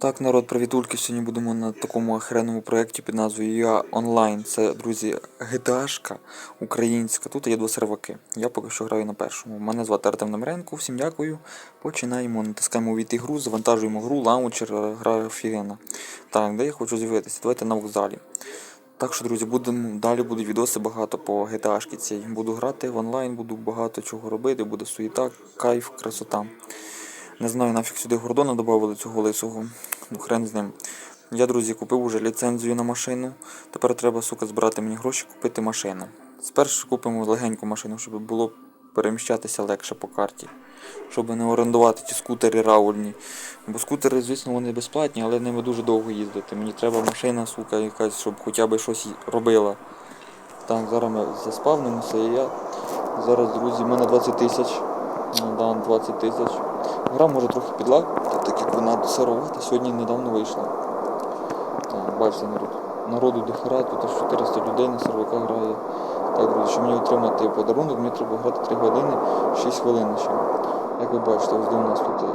Так, народ, привітульки. Сьогодні будемо на такому охренному проєкті під назвою Я Онлайн. Це, друзі, GTA-шка українська. Тут є два серваки. Я поки що граю на першому. Мене звати Артем Немренко. Всім дякую. Починаємо. Натискаємо увійти гру, завантажуємо гру, лаунчер, е, гра офігенна. Так, де я хочу з'явитися? Давайте на вокзалі. Так що, друзі, будемо далі будуть відоси багато по GTA-шки цій. Буду грати в онлайн, буду багато чого робити, буде суєта, кайф, красота. Не знаю, нафіг сюди Гордона додали цього лисого. Ну, хрен з ним. Я, друзі, купив уже ліцензію на машину. Тепер треба, сука, збирати мені гроші, купити машину. Спершу купимо легеньку машину, щоб було переміщатися легше по карті. Щоб не орендувати ті скутери раульні. Бо скутери, звісно, вони безплатні, але ними дуже довго їздити. Мені треба машина, сука, якась, щоб хоча б щось робила. Так, зараз ми заспавнимося і я. Зараз, друзі, в мене 20 тисяч. Ну, да, 20 тисяч. Гра може трохи підлагати, так як вона досарувати. Сьогодні недавно вийшла. Так, бачите, народ. Народу дохера, тут аж 400 людей на сервака грає. Так, друзі, щоб мені отримати подарунок, мені треба грати 3 години, 6 хвилин ще. Як ви бачите, ось у нас тут. е,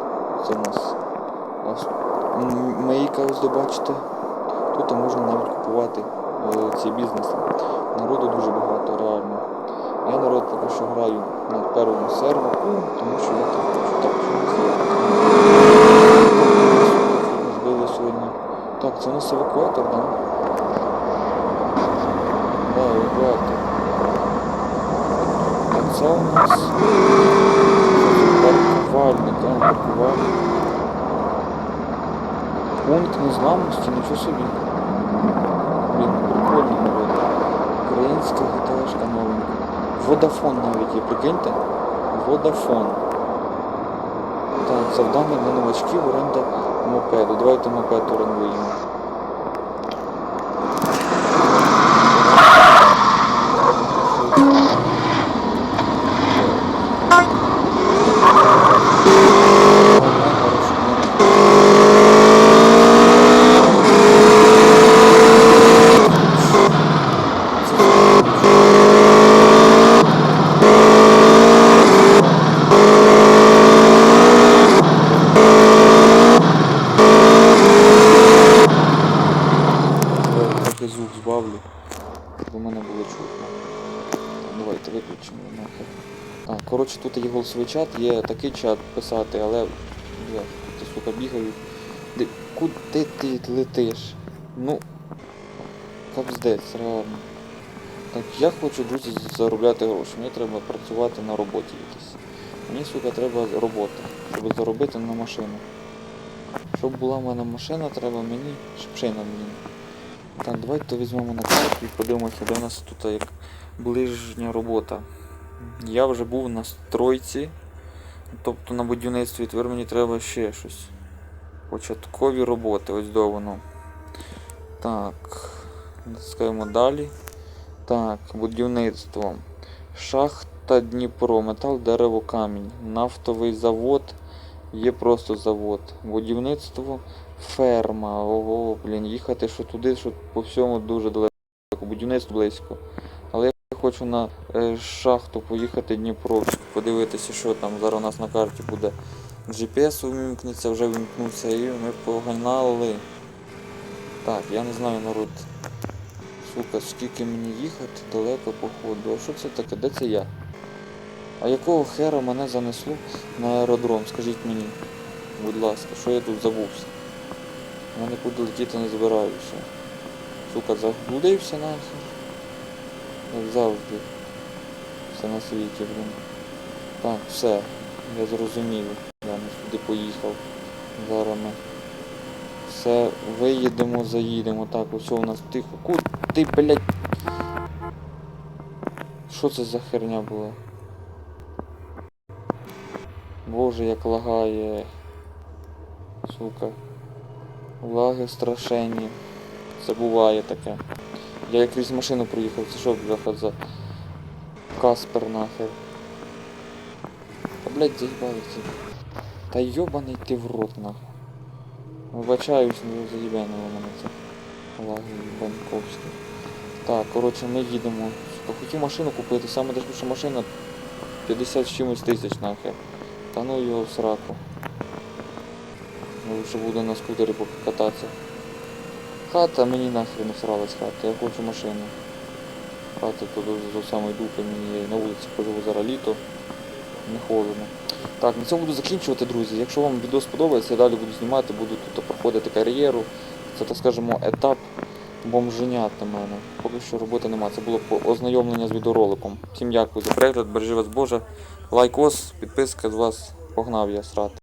Це у нас ось, м, мийка, ось де бачите. Тут можна навіть купувати е, ці бізнеси. Народу дуже багато, реально. Я народ поки що граю на першому серверу, тому що я так хочу. Так, збили сьогодні. Так, це у нас евакуатор, так? Да? Да, евакуатор. А це у нас паркувальник, а, паркувальник. Пункт незламності, нічого собі. Блін, прикольно. Українська гіташка новенька. Водафон навіть є, прикиньте. Водафон. Так, завдання для новачків оренда мопеду. Давайте мопед орендуємо. Трохи звук збавлю, щоб у мене було чутно. Давайте виключимо нахер. А, коротше, тут є голосовий чат, є такий чат писати, але я ти сука бігаю. Де, куди ти летиш? Ну капздець, реально. Так, я хочу, друзі, заробляти гроші. Мені треба працювати на роботі якійсь. Мені, сука, треба робота, щоб заробити на машину. Щоб була в мене машина, треба мені шипшина мені. Так, давайте візьмемо на карту і подивимося, де у нас тут як ближня робота. Я вже був на стройці, тобто на будівництві, тепер мені треба ще щось. Початкові роботи, ось до. Так, натискаємо далі. Так, будівництво. Шахта Дніпро, метал, дерево, камінь. Нафтовий завод. Є просто завод. Будівництво, ферма. Ого, блін, їхати що туди, що по всьому дуже далеко. Будівництво близько. Але я хочу на е, шахту поїхати Дніпровську, подивитися, що там зараз у нас на карті буде. GPS увімкнеться, вже вимкнувся і ми погнали. Так, я не знаю народ. Сука, скільки мені їхати далеко походу. А що це таке? Де це я? А якого хера мене занесло на аеродром? Скажіть мені, будь ласка, що я тут забувся? Я нікуди летіти не збираюся. Сука, заблудився нахер. Як завжди. Все на світі, блін. Так, все. Я зрозумів. Я не сюди поїхав. Зараз ми. Все, виїдемо, заїдемо. Так, ось у нас тихо. Куди, блядь? Що це за херня була? Боже, як лагає. Сука. Лаги страшенні. Це буває таке. Я як крізь машину проїхав, це що, бляха, за Каспер нахер. Та блядь, заїбалися. Та йобаний ти в рот нахуй. Вибачаюсь, не заїбенило мене це. Лаги банковські. Так, коротше, ми їдемо. Хотів машину купити, саме дешевша машина 50 з чимось тисяч нахер. Та ну його в сраку. що буду на скутері поки кататися. Хата мені нахрен сралась хата, я хочу машину. Хата тут до самої дупи мені на вулиці поживу зараз літо. Не холодно. Так, на цьому буду закінчувати, друзі. Якщо вам відео сподобається, я далі буду знімати, буду тут проходити кар'єру. Це, так скажемо, етап бомженят на мене. Поки що роботи нема. Це було ознайомлення з відеороликом. Всім дякую за перегляд, бережи вас Боже. Лайкос, підписка з вас. Погнав я срати.